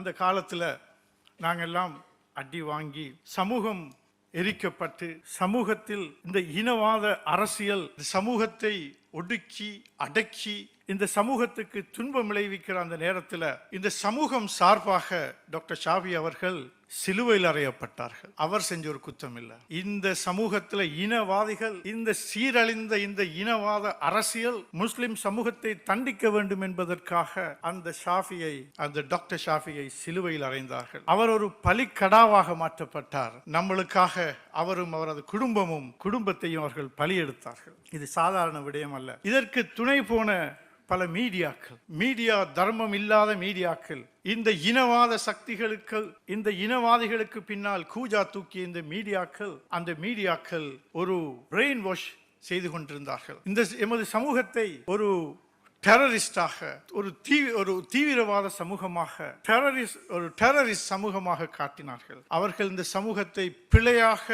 அந்த காலத்தில் நாங்கள்லாம் அடி வாங்கி சமூகம் எரிக்கப்பட்டு சமூகத்தில் இந்த இனவாத அரசியல் இந்த சமூகத்தை ஒடுக்கி அடக்கி இந்த சமூகத்துக்கு துன்பம் விளைவிக்கிற அந்த நேரத்தில் இந்த சமூகம் சார்பாக டாக்டர் ஷாவி அவர்கள் சிலுவையில் அறையப்பட்டார்கள். அவர் செஞ்ச ஒரு குற்றம் இல்லை. இந்த சமூகத்தில் இனவாதிகள் இந்த சீரழிந்த இந்த இனவாத அரசியல் முஸ்லிம் சமூகத்தை தண்டிக்க வேண்டும் என்பதற்காக அந்த ஷாஃபியை அந்த டாக்டர் ஷாஃபியை சிலுவையில் அறைந்தார்கள். அவர் ஒரு பலிக்கடாவாக மாற்றப்பட்டார். நம்மளுக்காக அவரும் அவரது குடும்பமும் குடும்பத்தையும் அவர்கள் பலி எடுத்தார்கள் இது சாதாரண விடயம் அல்ல. இதற்கு துணை போன பல மீடியாக்கள். மீடியா தர்மம் இல்லாத மீடியாக்கள். இந்த இனவாத சக்திகளுக்கு இந்த இனவாதிகளுக்கு பின்னால் கூஜா தூக்கிய இந்த மீடியாக்கள் அந்த மீடியாக்கள் ஒரு பிரெயின் வாஷ் செய்து கொண்டிருந்தார்கள். இந்த எமது சமூகத்தை ஒரு டெரரிஸ்டாக ஒரு தீ ஒரு தீவிரவாத சமூகமாக டெரரிஸ்ட் ஒரு டெரரிஸ்ட் சமூகமாக காட்டினார்கள். அவர்கள் இந்த சமூகத்தை பிழையாக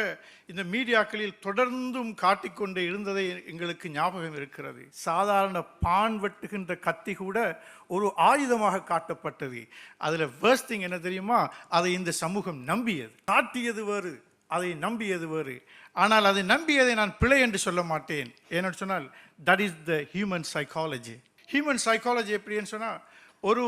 இந்த மீடியாக்களில் தொடர்ந்தும் காட்டிக்கொண்டே இருந்ததை எங்களுக்கு ஞாபகம் இருக்கிறது. சாதாரண பான் வெட்டுகின்ற கத்தி கூட ஒரு ஆயுதமாக காட்டப்பட்டது. அதில் வேர்ஸ்டிங் என்ன தெரியுமா? அதை இந்த சமூகம் நம்பியது. காட்டியது வேறு அதை நம்பியது வேறு. ஆனால் அதை நம்பியதை நான் பிழை என்று சொல்ல மாட்டேன். ஏன்னு சொன்னால் that is the human psychology human psychology எப்படின்னு சொன்னால் ஒரு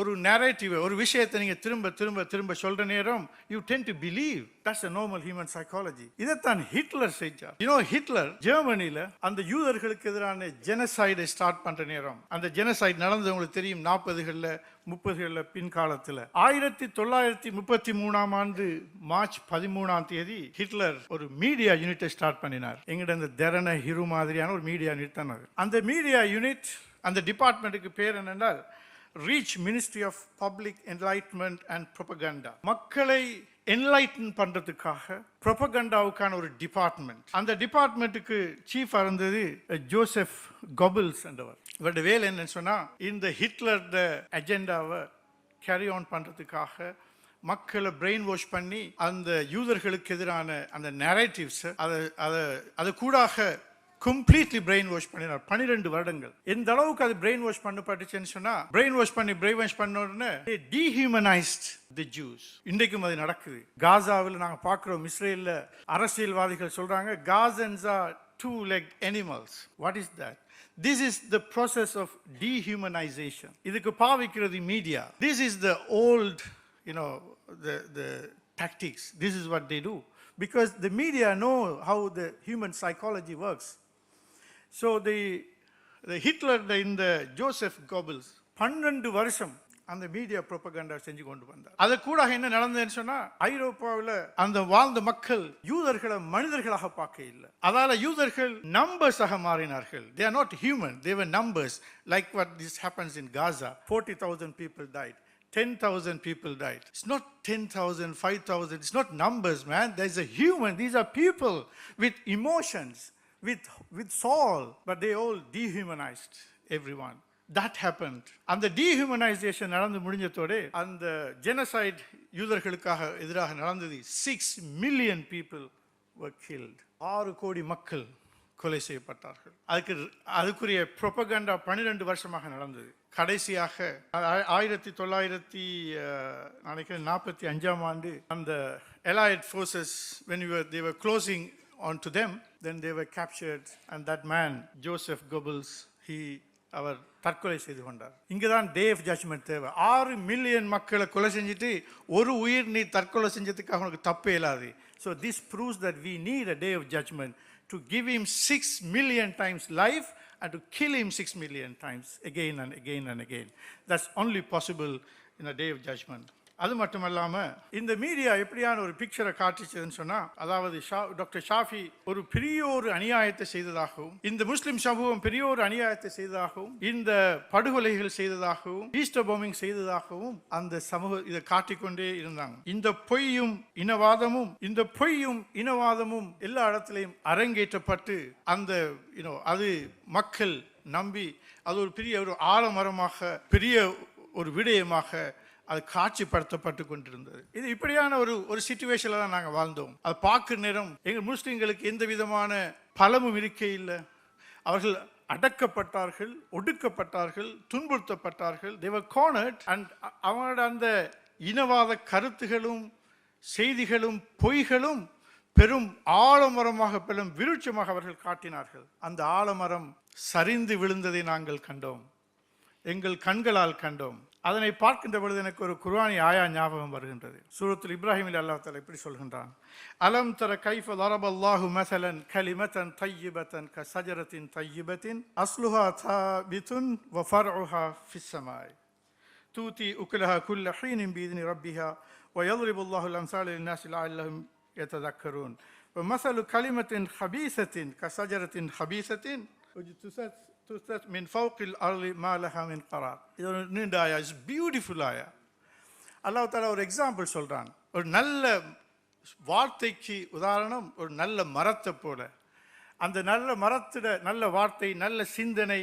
ஒரு நேரேட்டிவ் ஒரு விஷயத்தை நீங்கள் திரும்ப திரும்ப திரும்ப சொல்கிற நேரம் you tend to believe that's a normal human psychology இதைத்தான் ஹிட்லர் செஞ்சார். யூனோ ஹிட்லர் ஜெர்மனியில் அந்த யூதர்களுக்கு எதிரான ஜெனசைடை ஸ்டார்ட் பண்ணுற நேரம். அந்த ஜெனசைட் நடந்தது உங்களுக்கு தெரியும் நாற்பதுகளில் முப்பதுகளில் பின்காலத்தில் ஆயிரத்தி தொள்ளாயிரத்தி முப்பத்தி மூணாம் ஆண்டு மார்ச் பதிமூணாம் தேதி ஹிட்லர் ஒரு மீடியா யூனிட்டை ஸ்டார்ட் பண்ணினார். எங்கிட்ட இந்த தெரன ஹிரு மாதிரியான ஒரு மீடியா யூனிட் தான் அது. அந்த மீடியா யூனிட் அந்த டிபார்ட்மெண்ட்டுக்கு பேர் என்னென்றால் Reich ministry of public enlightenment and propaganda மக்களை என்லைட்டன் பண்ணுறதுக்காக ப்ரொபகண்டாவுக்கான ஒரு டிபார்ட்மெண்ட் அந்த டிபார்ட்மெண்ட்டுக்கு சீஃப் இருந்தது ஜோசப் கபிள்ஸ் என்றவர். இவருடைய வேலை என்னன்னு சொன்னால் இந்த ஹிட்லர் அஜெண்டாவை கேரி ஆன் பண்ணுறதுக்காக மக்களை பிரெயின் வாஷ் பண்ணி அந்த யூதர்களுக்கு எதிரான அந்த நேரேட்டிவ்ஸை அதை அதை அது கூடாக கம்ப்ளீட்லி பிரெயின் வாஷ் பண்ணினார். பன்னிரெண்டு வருடங்கள். எந்த அளவுக்கு அது பிரெயின் வாஷ் பண்ணப்பட்டுச்சுன்னு சொன்னா பிரெயின் வாஷ் பண்ணி பிரெயின் வாஷ் பண்ண உடனே டீஹியூமனைஸ்ட் தி ஜூஸ் இன்றைக்கும் அது நடக்குது. காசாவில் நாங்கள் பார்க்குறோம் இஸ்ரேலில் அரசியல்வாதிகள் சொல்றாங்க Gazans are two leg animals what is that this is the process of dehumanisation இதுக்கு பாவிக்கிறது media this is the old you know the the tactics. This is what they do. Because the media know how the human psychology works. So the, the Hitler, the, in the Joseph Goebbels, பன்னெண்டு வருஷம் அந்த media propaganda செஞ்சு கொண்டு வந்தார் அது கூட என்ன நடந்ததுன்னு சொன்னா ஐரோப்பாவில் அந்த வாழ்ந்த மக்கள் யூதர்களை மனிதர்களாக பார்க்க இல்லை அதால யூதர்கள் நம்பர்ஸாக மாறினார்கள் they are not human they were numbers like what this happens in Gaza forty thousand people died 10,000 people died. It's not 10,000, 5,000. It's not numbers, man. There's a human. These are people with emotions, with, with soul. But they all dehumanized everyone. That happened. அந்த dehumanization நடந்து முடிஞ்சதோட அந்த genocide யூதர்களுக்காக எதிராக நடந்தது six million people were killed. ஆறு கோடி மக்கள் கொலை செய்யப்பட்டார்கள் அதுக்கு அதுக்குரிய ப்ரொபகண்டா பன்னிரெண்டு வருஷமாக நடந்தது கடைசியாக ஆயிரத்தி தொள்ளாயிரத்தி நினைக்கிறேன் நாற்பத்தி அஞ்சாம் ஆண்டு அந்த allied forces when you were closing on to them then they were captured and that man joseph goebbels he அவர் தற்கொலை செய்து கொண்டார் இங்கே தான் டே ஆஃப் ஜட்ஜ்மெண்ட் தேவை ஆறு மில்லியன் மக்களை கொலை செஞ்சுட்டு ஒரு உயிர் நீ தற்கொலை செஞ்சதுக்காக உனக்கு தப்பே இல்லாது so this proves that we need a day of judgement to give him six million times life and to kill him six million times again and again and again. That's only possible in a day of judgment. அது மட்டுமல்லாம இந்த media எப்படியான ஒரு பிக்சரை காட்டிச்சதுன்னு சொன்னால் அதாவது Shah- doctor ஷாஃபி ஒரு பெரிய ஒரு அநியாயத்தை செய்ததாகவும் இந்த முஸ்லிம் சமூகம் பெரிய ஒரு அநியாயத்தை செய்ததாகவும் இந்த படுகொலைகள் செய்ததாகவும் ஈஸ்டர் பாம்பிங் செய்ததாகவும் அந்த சமூக இதை காட்டிக்கொண்டே இருந்தாங்க. இந்த பொய்யும் இனவாதமும் இந்த பொய்யும் இனவாதமும் எல்லா இடத்திலையும் அரங்கேற்றப்பட்டு அந்த இனோ அது மக்கள் நம்பி அது ஒரு பெரிய ஒரு ஆலமரமாக பெரிய ஒரு விடயமாக அது காட்சிப்படுத்தப்பட்டு கொண்டிருந்தது. இது இப்படியான ஒரு ஒரு சுச்சுவேஷனில் தான் நாங்கள் வாழ்ந்தோம். அதை பார்க்குற நேரம் எங்கள் முஸ்லீம்களுக்கு எந்த விதமான பலமும் இருக்கே இல்லை. அவர்கள் அடக்கப்பட்டார்கள் ஒடுக்கப்பட்டார்கள் துன்புறுத்தப்பட்டார்கள். தேவர் கார்னட் அண்ட் அவங்களோட அந்த இனவாத கருத்துகளும் செய்திகளும் பொய்களும் பெரும் ஆலமரமாக பெரும் விருட்சமாக அவர்கள் காட்டினார்கள். அந்த ஆலமரம் சரிந்து விழுந்ததை நாங்கள் கண்டோம். எங்கள் கண்களால் கண்டோம். அதனை பார்க்கின்ற பொழுது எனக்கு ஒரு குர்ஆனி ஆயா ஞாபகம் வருகின்றது சூரத்துல் இப்ராஹிமில் அல்லாஹ் தஆலா இப்படி சொல்கின்றான் அலம் தர கைஃப தரபல்லாஹு மஸலன் கலிமத்தன் தையிபத்தன் க சஜரத்தின் தையிபத்தின் அஸ்லுஹா தாபித்துன் வ ஃபர்உஹா ஃபிஸ் ஸமாய் تؤتي أكلها كل حين بإذن ربها ويضرب الله الأمثال للناس لعلهم يتذكرون ومثل كلمة خبيثة كشجرة خبيثة تثبت மின் ஃபவுக்கில் அருளி மாலஹா மின் கரார் இது ஒரு நீண்ட ஆயா இட்ஸ் பியூட்டிஃபுல் ஆயா அல்லாஹ் தாலா ஒரு எக்ஸாம்பிள் சொல்கிறான் ஒரு நல்ல வார்த்தைக்கு உதாரணம் ஒரு நல்ல மரத்தை போல அந்த நல்ல மரத்திட நல்ல வார்த்தை நல்ல சிந்தனை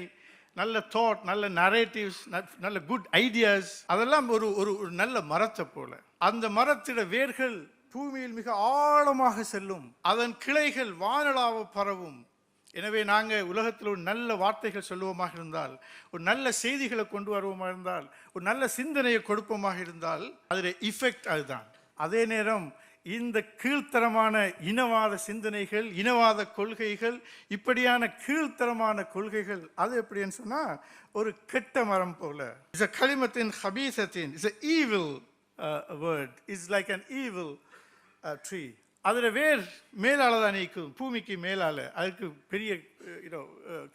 நல்ல தாட் நல்ல நரேட்டிவ்ஸ் நல்ல குட் ஐடியாஸ் அதெல்லாம் ஒரு ஒரு நல்ல மரத்தை போல அந்த மரத்திட வேர்கள் பூமியில் மிக ஆழமாக செல்லும் அதன் கிளைகள் வானலாவ பரவும் எனவே நாங்கள் உலகத்தில் ஒரு நல்ல வார்த்தைகள் சொல்லுவோமாக இருந்தால் ஒரு நல்ல செய்திகளை கொண்டு வருவோமாக இருந்தால் ஒரு நல்ல சிந்தனையை கொடுப்போமாக இருந்தால் அதில் இஃபெக்ட் அதுதான். அதே நேரம் இந்த கீழ்த்தரமான இனவாத சிந்தனைகள் இனவாத கொள்கைகள் இப்படியான கீழ்த்தரமான கொள்கைகள் அது எப்படின்னு சொன்னால் ஒரு கெட்ட மரம் போல. இஸ் அ களிமத்தின் ஹபீசத்தின் is a evil word is like an evil tree அதில் வேர் மேலால தான் நீக்கும் பூமிக்கு மேலால அதுக்கு பெரிய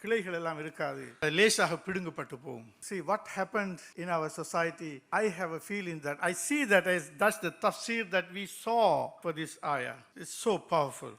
கிளைகள் எல்லாம் இருக்காது லேசாக பிடுங்கப்பட்டு போகும் see what happen in our society I have a feel in that I see that I that's the தப்சீர் that we saw for this ஆயா இட்ஸ் சோ பவர்ஃபுல்